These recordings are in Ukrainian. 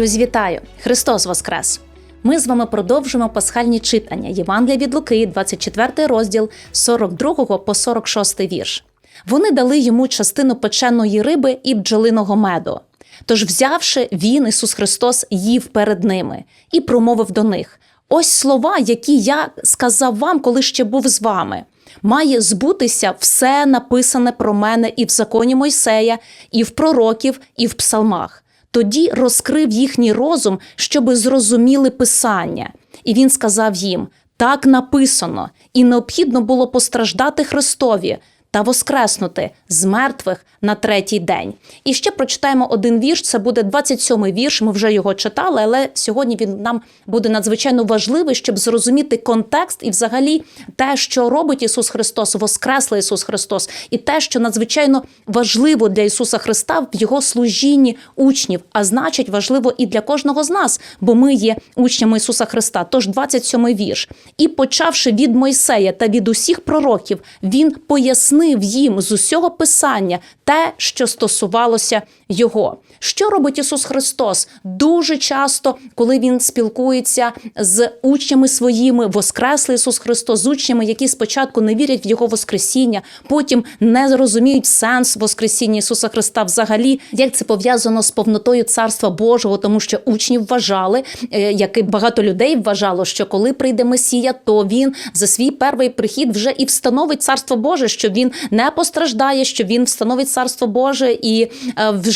Друзі, вітаю! Христос Воскрес! Ми з вами продовжимо пасхальні читання Євангелія від Луки, 24 розділ 42 по 46 вірш. Вони дали йому частину печеної риби і бджолиного меду. Тож, взявши він, Ісус Христос, їв перед ними і промовив до них: Ось слова, які я сказав вам, коли ще був з вами. Має збутися все написане про мене і в законі Мойсея, і в пророків, і в псалмах. Тоді розкрив їхній розум, щоби зрозуміли писання. І він сказав їм: так написано, і необхідно було постраждати Христові та воскреснути з мертвих на третій день. І ще прочитаємо один вірш. Це буде 27-й вірш. Ми вже його читали, але сьогодні він нам буде надзвичайно важливий, щоб зрозуміти контекст і, взагалі, те, що робить Ісус Христос, воскреслий Ісус Христос, і те, що надзвичайно важливо для Ісуса Христа в Його служінні учнів, а значить, важливо і для кожного з нас, бо ми є учнями Ісуса Христа. Тож 27-й вірш. І почавши від Мойсея та від усіх пророків, він пояснив їм з усього писання те, що стосувалося його. Що робить Ісус Христос? Дуже часто, коли він спілкується з учнями своїми, воскреслий Ісус Христос з учнями, які спочатку не вірять в Його Воскресіння, потім не розуміють сенс Воскресіння Ісуса Христа, взагалі, як це пов'язано з повнотою Царства Божого, тому що учні вважали, е, як і багато людей вважало, що коли прийде Месія, то він за свій перший прихід вже і встановить Царство Боже, що він не постраждає, що він встановить Царство Боже і е,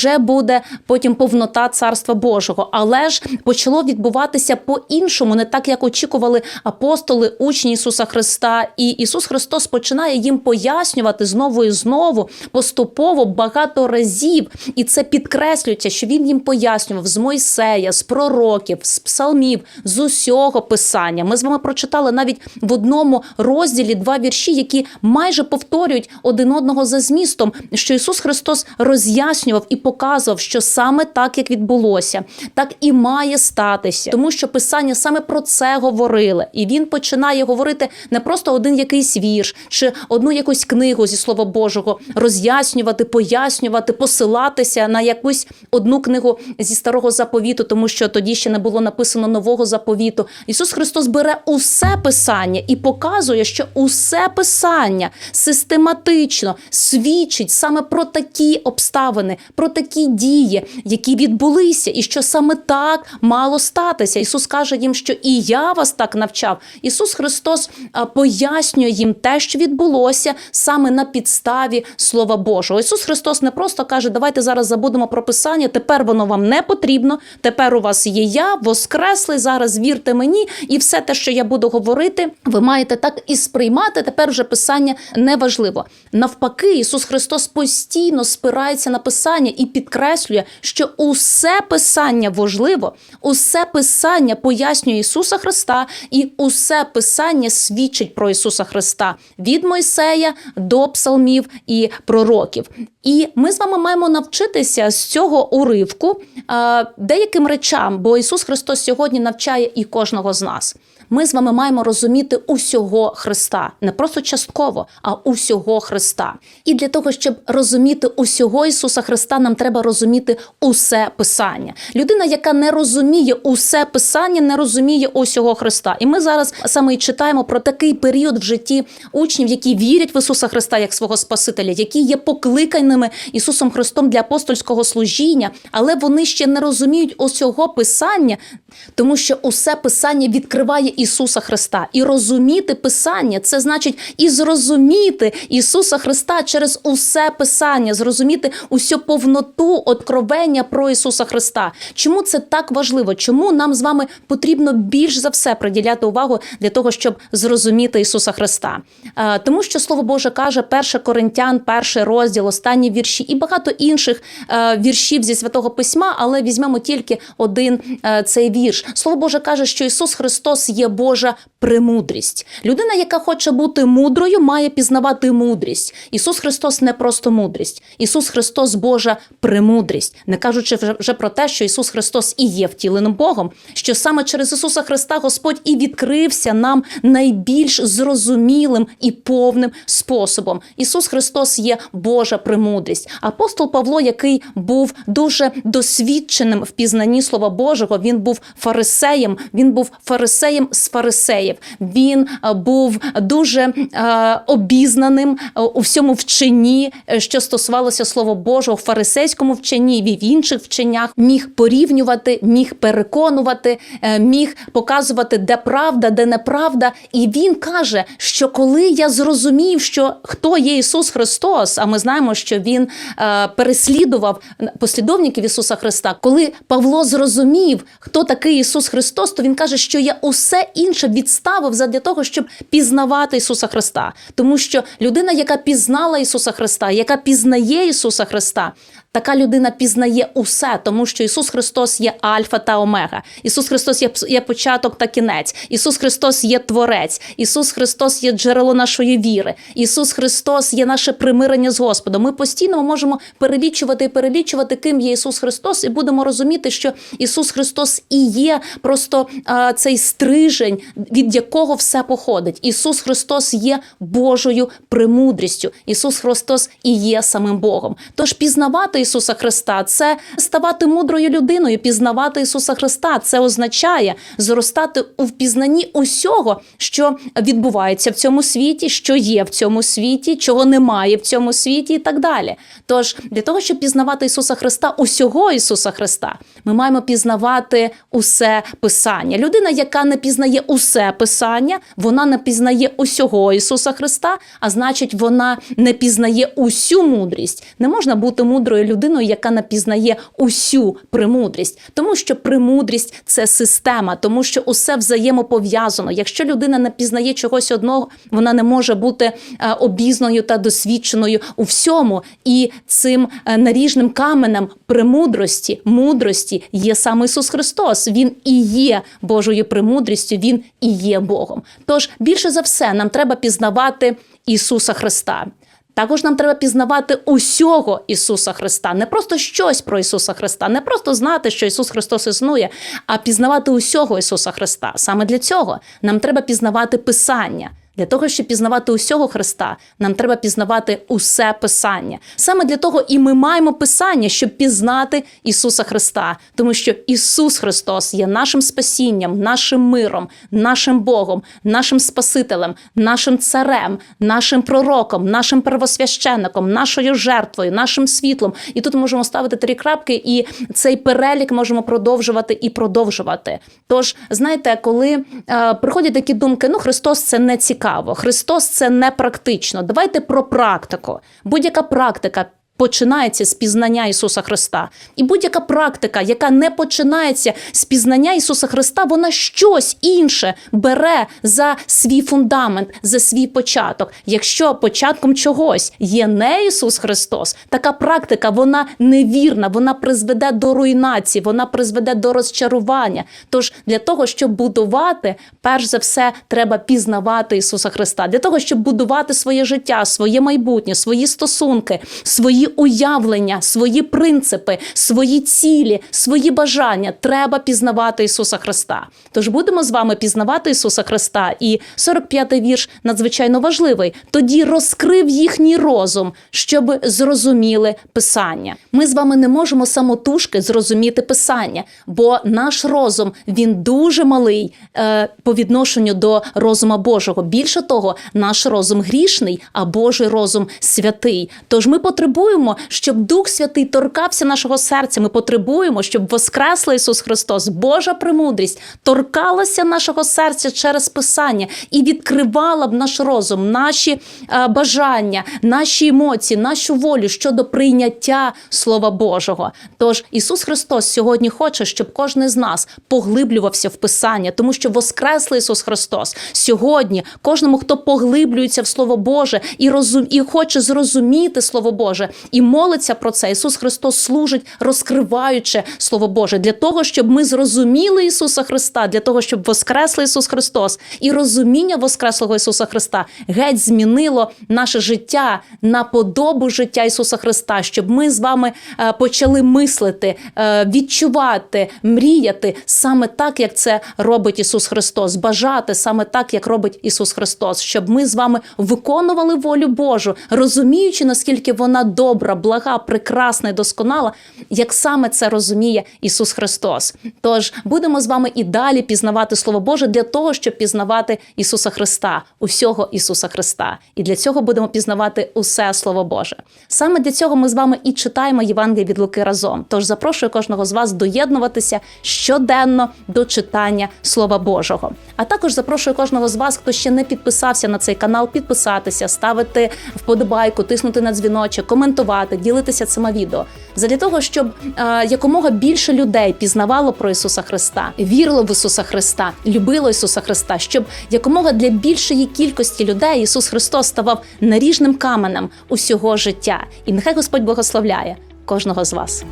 вже буде потім повнота Царства Божого. Але ж почало відбуватися по-іншому, не так як очікували апостоли, учні Ісуса Христа. І Ісус Христос починає їм пояснювати знову і знову поступово багато разів, і це підкреслюється, що він їм пояснював з Мойсея, з пророків, з псалмів, з усього писання. Ми з вами прочитали навіть в одному розділі два вірші, які майже повторюють один одного за змістом, що Ісус Христос роз'яснював і показував, що саме так, як відбулося, так і має статися, тому що Писання саме про це говорило. І він починає говорити не просто один якийсь вірш чи одну якусь книгу зі Слова Божого, роз'яснювати, пояснювати, посилатися на якусь одну книгу зі старого заповіту, тому що тоді ще не було написано нового заповіту. Ісус Христос бере усе писання і показує, що усе писання систематично свідчить саме про такі обставини, про такі дії, які відбулися, і що саме так мало статися. Ісус каже їм, що і я вас так навчав. Ісус Христос пояснює їм те, що відбулося саме на підставі Слова Божого. Ісус Христос не просто каже, давайте зараз забудемо про Писання, тепер воно вам не потрібно. Тепер у вас є я, воскреслий. Зараз вірте мені, і все те, що я буду говорити, ви маєте так і сприймати. Тепер вже писання не важливо. Навпаки, Ісус Христос постійно спирається на Писання і підкреслює, що усе писання важливо, усе писання пояснює Ісуса Христа, і усе писання свідчить про Ісуса Христа від Мойсея до псалмів і пророків. І ми з вами маємо навчитися з цього уривку е, деяким речам, бо Ісус Христос сьогодні навчає і кожного з нас. Ми з вами маємо розуміти усього Христа, не просто частково, а усього Христа. І для того, щоб розуміти усього Ісуса Христа, нам треба розуміти усе Писання. Людина, яка не розуміє усе Писання, не розуміє усього Христа. І ми зараз саме і читаємо про такий період в житті учнів, які вірять в Ісуса Христа як свого Спасителя, які є покликаними Ісусом Христом для апостольського служіння, але вони ще не розуміють усього Писання, тому що усе Писання відкриває Ісуса Христа. І розуміти Писання це значить і зрозуміти Ісуса Христа через усе Писання, зрозуміти усю повноту откровення про Ісуса Христа. Чому це так важливо? Чому нам з вами потрібно більш за все приділяти увагу для того, щоб зрозуміти Ісуса Христа? Е, Тому що Слово Боже каже, 1 Коринтян, перший розділ, останні вірші і багато інших е, віршів зі святого письма, але візьмемо тільки один е, цей вірш. Слово Боже каже, що Ісус Христос є є Божа премудрість. Людина, яка хоче бути мудрою, має пізнавати мудрість. Ісус Христос не просто мудрість. Ісус Христос Божа премудрість, не кажучи вже- про те, що Ісус Христос і є втіленим Богом, що саме через Ісуса Христа Господь і відкрився нам найбільш зрозумілим і повним способом. Ісус Христос є Божа премудрість. Апостол Павло, який був дуже досвідченим в пізнанні Слова Божого, він був фарисеєм, він був фарисеєм з фарисеїв. Він е, був дуже е, обізнаним е, у всьому вченні, що стосувалося Слова Божого, в фарисейському вченні і в інших вченнях, міг порівнювати, міг переконувати, міг показувати, де правда, де неправда. І він каже, що коли я зрозумів, що хто є Ісус Христос, а ми знаємо, що він переслідував послідовників Ісуса Христа, коли Павло зрозумів, хто такий Ісус Христос, то він каже, що я усе інше відставив задля того, щоб пізнавати Ісуса Христа. Тому що людина, яка пізнала Ісуса Христа, яка пізнає Ісуса Христа, така людина пізнає усе, тому що Ісус Христос є Альфа та Омега. Ісус Христос є, є початок та кінець. Ісус Христос є Творець. Ісус Христос є джерело нашої віри. Ісус Христос є наше примирення з Господом. Ми постійно можемо перелічувати і перелічувати, ким є Ісус Христос, і будемо розуміти, що Ісус Христос і є просто а, цей стрижень, від якого все походить. Ісус Христос є Божою премудрістю. Ісус Христос і є самим Богом. Тож пізнавати Ісуса Христа це ставати мудрою людиною. Пізнавати Ісуса Христа це означає зростати у впізнанні усього, що відбувається в цьому світі, що є в цьому світі, чого немає в цьому світі, і так далі. Тож для того, щоб пізнавати Ісуса Христа, усього Ісуса Христа, ми маємо пізнавати усе Писання. Людина, яка не пізнає усе Писання, вона не пізнає усього Ісуса Христа, а значить, вона не пізнає усю мудрість. Не можна бути мудрою людиною, яка не пізнає усю премудрість, тому що премудрість це система, тому що усе взаємопов'язано. Якщо людина не пізнає чогось одного, вона не може бути е, обізнаною та досвідченою у всьому. І цим е, наріжним каменем премудрості, мудрості є саме Ісус Христос. Він і є Божою премудрістю, Він і є Богом. Тож більше за все нам треба пізнавати Ісуса Христа. Також нам треба пізнавати усього Ісуса Христа, не просто щось про Ісуса Христа, не просто знати, що Ісус Христос існує, а пізнавати усього Ісуса Христа. Саме для цього нам треба пізнавати Писання. Для того, щоб пізнавати усього Христа, нам треба пізнавати усе Писання. Саме для того і ми маємо Писання, щоб пізнати Ісуса Христа, тому що Ісус Христос є нашим спасінням, нашим миром, нашим Богом, нашим Спасителем, нашим царем, нашим пророком, нашим первосвященником, нашою жертвою, нашим світлом. І тут можемо ставити три крапки, і цей перелік можемо продовжувати і продовжувати. Тож, знаєте, коли е, приходять такі думки, ну Христос це не цікаво, Христос це не практично. Давайте про практику. Будь-яка практика. Починається з пізнання Ісуса Христа. І будь-яка практика, яка не починається з пізнання Ісуса Христа, вона щось інше бере за свій фундамент, за свій початок. Якщо початком чогось є не Ісус Христос, така практика вона невірна, вона призведе до руйнації, вона призведе до розчарування. Тож для того, щоб будувати, перш за все, треба пізнавати Ісуса Христа. Для того, щоб будувати своє життя, своє майбутнє, свої стосунки, свої уявлення, свої принципи, свої цілі, свої бажання, треба пізнавати Ісуса Христа. Тож будемо з вами пізнавати Ісуса Христа. І 45-й вірш надзвичайно важливий. Тоді розкрив їхній розум, щоб зрозуміли Писання. Ми з вами не можемо самотужки зрозуміти Писання, бо наш розум він дуже малий е, по відношенню до розума Божого. Більше того, наш розум грішний, а Божий розум святий. Тож ми потребуємо, щоб Дух Святий торкався нашого серця. Ми потребуємо, щоб воскреслий Ісус Христос, Божа премудрість, торкалася нашого серця через Писання і відкривала б наш розум, наші е, бажання, наші емоції, нашу волю щодо прийняття Слова Божого. Тож Ісус Христос сьогодні хоче, щоб кожен з нас поглиблювався в Писання, тому що воскреслий Ісус Христос сьогодні кожному, хто поглиблюється в Слово Боже і розум і хоче зрозуміти Слово Боже, і молиться про це. Ісус Христос служить, розкриваючи Слово Боже, для того, щоб ми зрозуміли Ісуса Христа, для того, щоб воскресли Ісус Христос, і розуміння Воскреслого Ісуса Христа геть змінило наше життя на подобу життя Ісуса Христа, щоб ми з вами е, почали мислити, е, відчувати, мріяти саме так, як це робить Ісус Христос, бажати саме так, як робить Ісус Христос, щоб ми з вами виконували волю Божу, розуміючи, наскільки вона добра, блага, прекрасна і досконала, як саме це розуміє Ісус Христос. Тож будемо з вами і далі пізнавати Слово Боже для того, щоб пізнавати Ісуса Христа, усього Ісуса Христа. І для цього будемо пізнавати усе Слово Боже. Саме для цього ми з вами і читаємо Євангеліє від Луки разом. Тож запрошую кожного з вас доєднуватися щоденно до читання Слова Божого. А також запрошую кожного з вас, хто ще не підписався на цей канал, підписатися, ставити вподобайку, тиснути на дзвіночок, коментувати, ділитися цими відео. Задля того, щоб е, якомога більше людей пізнавало про Ісуса Христа, вірило в Ісуса Христа, любило Ісуса Христа, щоб якомога для більшої кількості людей Ісус Христос ставав наріжним каменем усього життя. І нехай Господь благословляє кожного з вас.